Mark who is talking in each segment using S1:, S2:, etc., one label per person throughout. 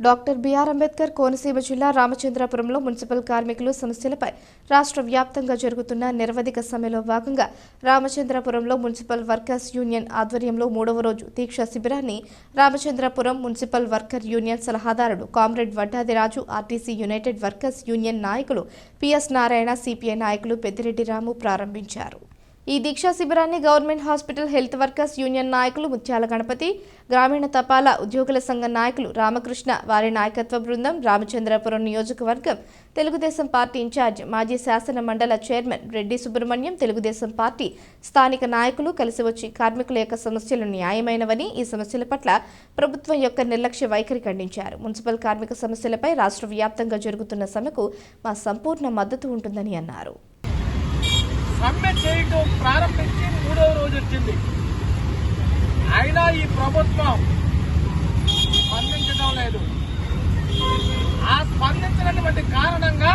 S1: Doctor BR Ambedkar Konaseema జిల్లా రామచంద్రాపురంలో municipal కార్మికులు సమస్యలపై రాష్ట్ర వ్యాప్తంగా జరుగుతున్న నిరవధిక సమ్మెలో భాగంగా రామచంద్రాపురంలో మున్సిపల్ వర్కర్స్ యూనియన్ ఆధ్వర్యంలో మూడవ రోజు దీక్ష శిబిరాన్ని Ramachandrapuram municipal worker union సలహాదారుడు comrade Vaddadiraju RTC united workers union నాయకులు పిఎస్ నారాయణ సిపిఐ నాయకులు పెద్దిరెడ్డి రాము ప్రారంభించారు. ఈ దీక్షా శిబిరాన్ని government hospital health workers union నాయకులు ముత్యాల గణపతి గ్రామీణ తపాలా ఉద్యోగుల సంఘ నాయకులు రామకృష్ణ వారి నాయకత్వ బృందం రామచంద్రపురం నియోజకవర్గం తెలుగుదేశం పార్టీ ఇన్ఛార్జ్ మాజీ శాసన మండల చైర్మన్ రెడ్డి సుబ్రహ్మణ్యం తెలుగుదేశం పార్టీ స్థానిక నాయకులు కలిసి వచ్చి కార్మికుల యొక్క సమస్యలు న్యాయమైనవని ఈ సమస్యల పట్ల ప్రభుత్వం యొక్క నిర్లక్ష్య వైఖరి ఖండించారు. మున్సిపల్ కార్మిక సమస్యలపై రాష్ట్ర వ్యాప్తంగా జరుగుతున్న సమ్మెకు మా సంపూర్ణ మద్దతు ఉంటుందని అన్నారు.
S2: సమ్మె చేయటం ప్రారంభించి మూడవ రోజు వచ్చింది. అయినా ఈ ప్రభుత్వం స్పందించడం లేదు. ఆ స్పందించినటువంటి కారణంగా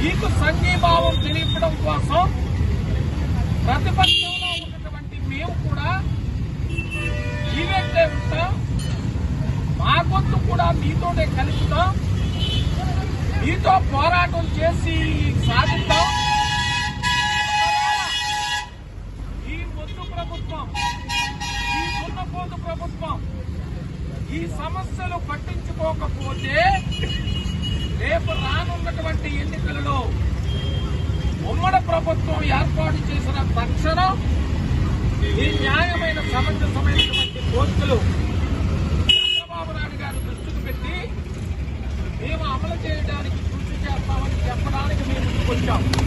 S2: మీకు సంఘీభావం తెలియపడం కోసం ప్రతిపక్షంలో ఉన్నటువంటి మేము కూడా ఈవెంటే ఉంటాం. మా గొంతు కూడా మీతోనే కలుపుతాం. మీతో పోరాటం చేసి సాధి ప్రభుత్వం ఈ సమస్యలు పట్టించుకోకపోతే రేపు రానున్నటువంటి ఎన్నికలలో ఉమ్మడి ప్రభుత్వం ఏర్పాటు చేసిన తక్షణం ఈ న్యాయమైన సమంజసమైనటువంటి కోర్టులు చంద్రబాబు నాయుడు గారు దృష్టికి పెట్టి మేము అమలు చేయడానికి కృషి చేస్తామని చెప్పడానికి మేము ముందుకొచ్చాము